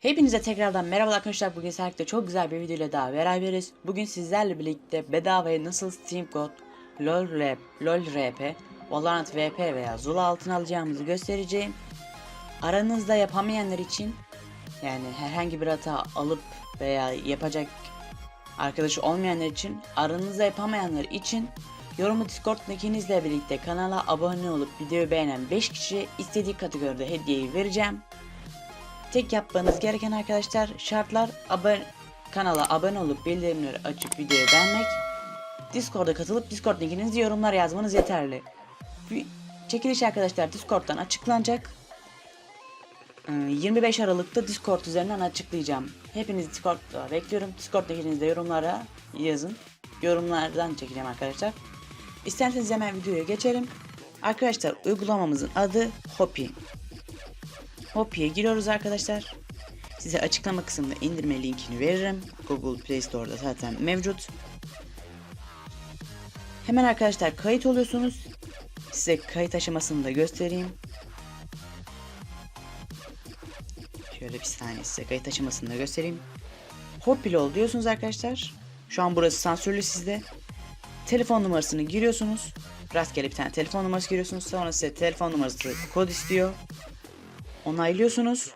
Hepinize tekrardan merhaba arkadaşlar. Bugün sizlerle çok güzel bir video ile daha beraberiz. Bugün sizlerle birlikte bedavaya nasıl Steam Code, LoL Rap, LoL RP, Valorant VP veya Zula altın alacağımızı göstereceğim. Aranızda yapamayanlar için yani herhangi bir hata alıp veya yapacak arkadaşı olmayanlar için aranızda yapamayanlar için yorumu Discord linkinizle birlikte kanala abone olup videoyu beğenen 5 kişiye istediği kategoride hediyeyi vereceğim. Tek yapmanız gereken arkadaşlar şartlar abone kanala abone olup bildirimleri açıp videoyu beğenmek. Discord'a katılıp Discord linkinizi yorumlara yazmanız yeterli. Çekiliş arkadaşlar Discord'dan açıklanacak. Ee, 25 Aralık'ta Discord üzerinden açıklayacağım. Hepinizi Discord'da bekliyorum. Discord linkinizi yorumlara yazın. Yorumlardan çekeceğim arkadaşlar. İsterseniz hemen videoya geçelim. Arkadaşlar uygulamamızın adı Hopi. Hopi'ye giriyoruz arkadaşlar. Size açıklama kısmında indirme linkini veririm. Google Play Store'da zaten mevcut. Hemen arkadaşlar kayıt oluyorsunuz. Size kayıt aşamasını da göstereyim. Şöyle bir saniye size kayıt aşamasını da göstereyim. Hoppili ol diyorsunuz arkadaşlar. Şu an burası sansürlü sizde. Telefon numarasını giriyorsunuz. Rastgele bir tane telefon numarası giriyorsunuz. Sonra size telefon numarası kod istiyor onaylıyorsunuz.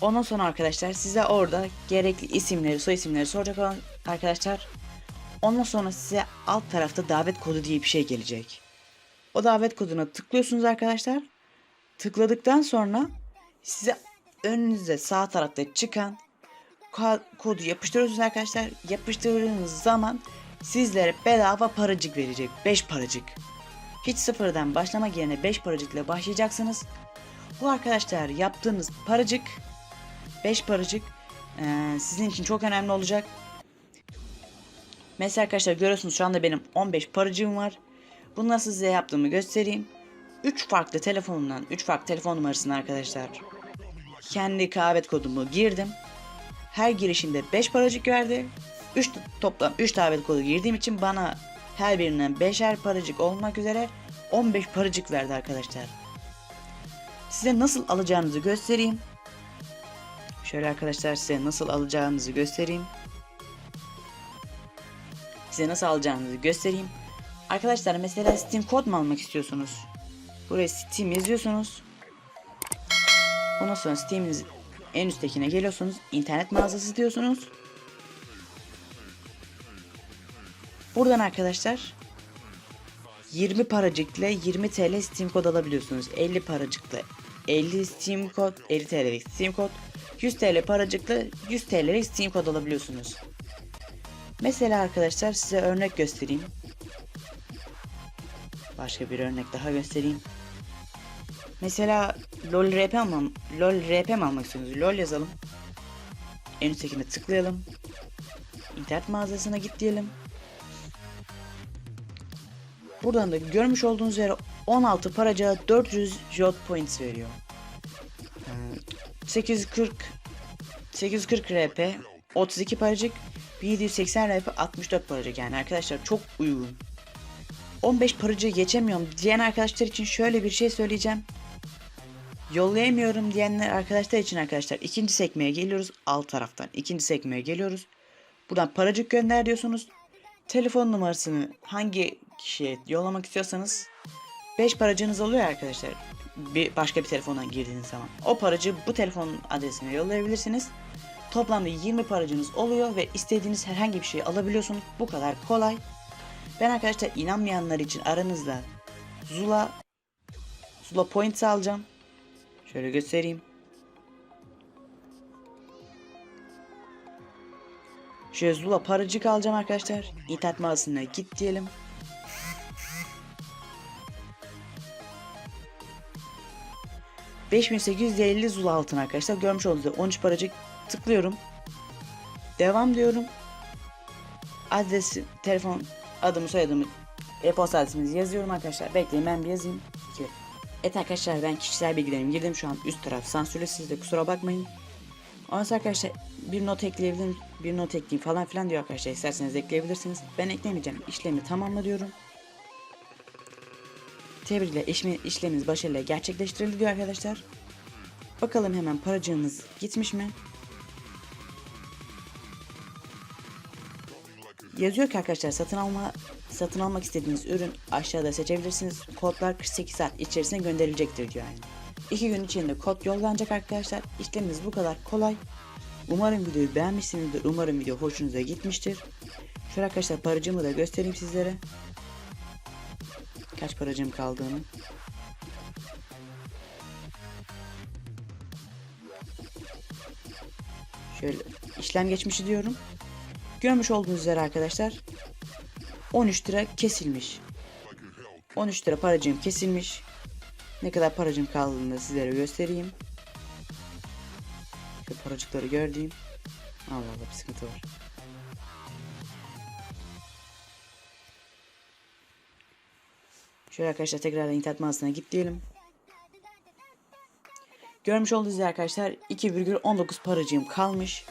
Ondan sonra arkadaşlar size orada gerekli isimleri, soy isimleri soracak olan arkadaşlar. Ondan sonra size alt tarafta davet kodu diye bir şey gelecek. O davet koduna tıklıyorsunuz arkadaşlar. Tıkladıktan sonra size önünüzde sağ tarafta çıkan kodu yapıştırıyorsunuz arkadaşlar. Yapıştırdığınız zaman sizlere bedava paracık verecek. 5 paracık. Hiç sıfırdan başlamak yerine 5 paracıkla başlayacaksınız. Bu arkadaşlar yaptığınız paracık 5 paracık eee, sizin için çok önemli olacak. Mesela arkadaşlar görüyorsunuz şu anda benim 15 paracığım var. Bunu nasıl size yaptığımı göstereyim. 3 farklı telefonumdan 3 farklı telefon numarasını arkadaşlar kendi kahvet kodumu girdim. Her girişinde 5 paracık verdi. 3 toplam 3 davet kodu girdiğim için bana her birinden 5'er paracık olmak üzere 15 paracık verdi arkadaşlar. Size nasıl alacağınızı göstereyim. Şöyle arkadaşlar size nasıl alacağınızı göstereyim. Size nasıl alacağınızı göstereyim. Arkadaşlar mesela Steam kod mu almak istiyorsunuz? Buraya Steam yazıyorsunuz. Ondan sonra Steam'iniz en üsttekine geliyorsunuz. İnternet mağazası diyorsunuz. Buradan arkadaşlar 20 paracıkla 20 TL Steam kod alabiliyorsunuz. 50 paracıkla 50 Steam kod, 50 TL'lik Steam kod, 100 TL paracıkla 100 TL'lik Steam kod alabiliyorsunuz. Mesela arkadaşlar size örnek göstereyim. Başka bir örnek daha göstereyim. Mesela LOL RP almam, LOL RP mi almak istiyorsunuz? LOL yazalım. En üsttekine tıklayalım. İnternet mağazasına git diyelim. Buradan da görmüş olduğunuz üzere 16 paracağa 400 jot points veriyor. Ee, 840 840 RP 32 paracık 1780 RP 64 paracık yani arkadaşlar çok uygun. 15 paracığı geçemiyorum diyen arkadaşlar için şöyle bir şey söyleyeceğim. Yollayamıyorum diyenler arkadaşlar için arkadaşlar ikinci sekmeye geliyoruz alt taraftan ikinci sekmeye geliyoruz. Buradan paracık gönder diyorsunuz. Telefon numarasını hangi kişiye yollamak istiyorsanız 5 paracığınız oluyor arkadaşlar. Bir başka bir telefondan girdiğiniz zaman. O paracığı bu telefonun adresine yollayabilirsiniz. Toplamda 20 paracığınız oluyor ve istediğiniz herhangi bir şeyi alabiliyorsunuz. Bu kadar kolay. Ben arkadaşlar inanmayanlar için aranızda Zula Zula Points alacağım. Şöyle göstereyim. Şöyle Zula paracık alacağım arkadaşlar. İnternet mağazasına git diyelim. ...5850 Zula altın arkadaşlar. Görmüş olduğunuz üzere 13 paracık tıklıyorum. Devam diyorum. Adresi, telefon, adımı, soyadımı, e-posta adresimizi yazıyorum arkadaşlar. Bekleyin ben bir yazayım. Evet arkadaşlar ben kişisel bilgilerimi girdim. Şu an üst taraf sansürlü. Siz de kusura bakmayın. Ondan arkadaşlar bir not ekleyebilirim, bir not ekleyeyim falan filan diyor arkadaşlar. İsterseniz ekleyebilirsiniz. Ben eklemeyeceğim. İşlemi tamamla diyorum. Tebrikler işmi, işleminiz başarıyla gerçekleştirildi diyor arkadaşlar. Bakalım hemen paracığımız gitmiş mi? Yazıyor ki arkadaşlar satın alma satın almak istediğiniz ürün aşağıda seçebilirsiniz. Kodlar 48 saat içerisinde gönderilecektir diyor yani. 2 gün içinde kod yollanacak arkadaşlar. İşlemimiz bu kadar kolay. Umarım videoyu beğenmişsinizdir. Umarım video hoşunuza gitmiştir. Şöyle arkadaşlar paracığımı da göstereyim sizlere. Kaç paracığım kaldığını. Şöyle işlem geçmişi diyorum. Görmüş olduğunuz üzere arkadaşlar 13 lira kesilmiş. 13 lira paracığım kesilmiş. Ne kadar paracığım kaldığını da sizlere göstereyim. Şu paracıkları gördüğüm. Allah Allah bir sıkıntı var. Şöyle arkadaşlar tekrardan internet mağazasına git diyelim. Görmüş olduğunuz arkadaşlar 2,19 paracığım kalmış.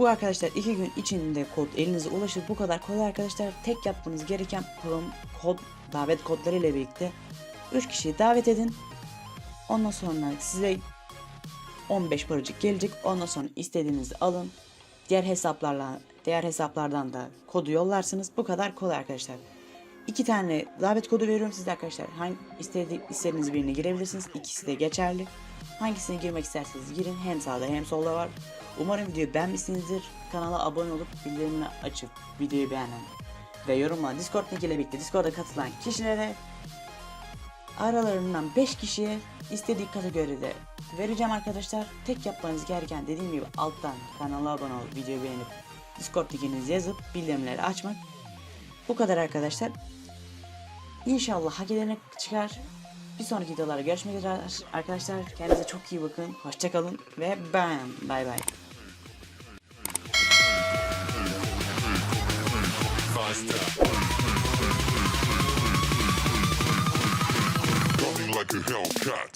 Bu arkadaşlar 2 gün içinde kod elinize ulaşır. Bu kadar kolay arkadaşlar. Tek yapmanız gereken prom kod davet kodları ile birlikte 3 kişiyi davet edin. Ondan sonra size 15 paracık gelecek. Ondan sonra istediğinizi alın. Diğer hesaplarla diğer hesaplardan da kodu yollarsınız. Bu kadar kolay arkadaşlar. İki tane davet kodu veriyorum size arkadaşlar. Hangi istedi, istediğiniz birine girebilirsiniz. İkisi de geçerli. Hangisine girmek isterseniz girin. Hem sağda hem solda var. Umarım videoyu beğenmişsinizdir. Kanala abone olup bildirimini açıp videoyu beğenen ve yorumla Discord link ile birlikte Discord'a katılan kişilere aralarından 5 kişiye istediği kategoride vereceğim arkadaşlar. Tek yapmanız gereken dediğim gibi alttan kanala abone olup videoyu beğenip Discord linkinizi yazıp bildirimleri açmak. Bu kadar arkadaşlar. İnşallah hak edene çıkar. Bir sonraki videolarda görüşmek üzere arkadaşlar. Kendinize çok iyi bakın. Hoşçakalın ve bam. Bay bay. Running like a Hellcat.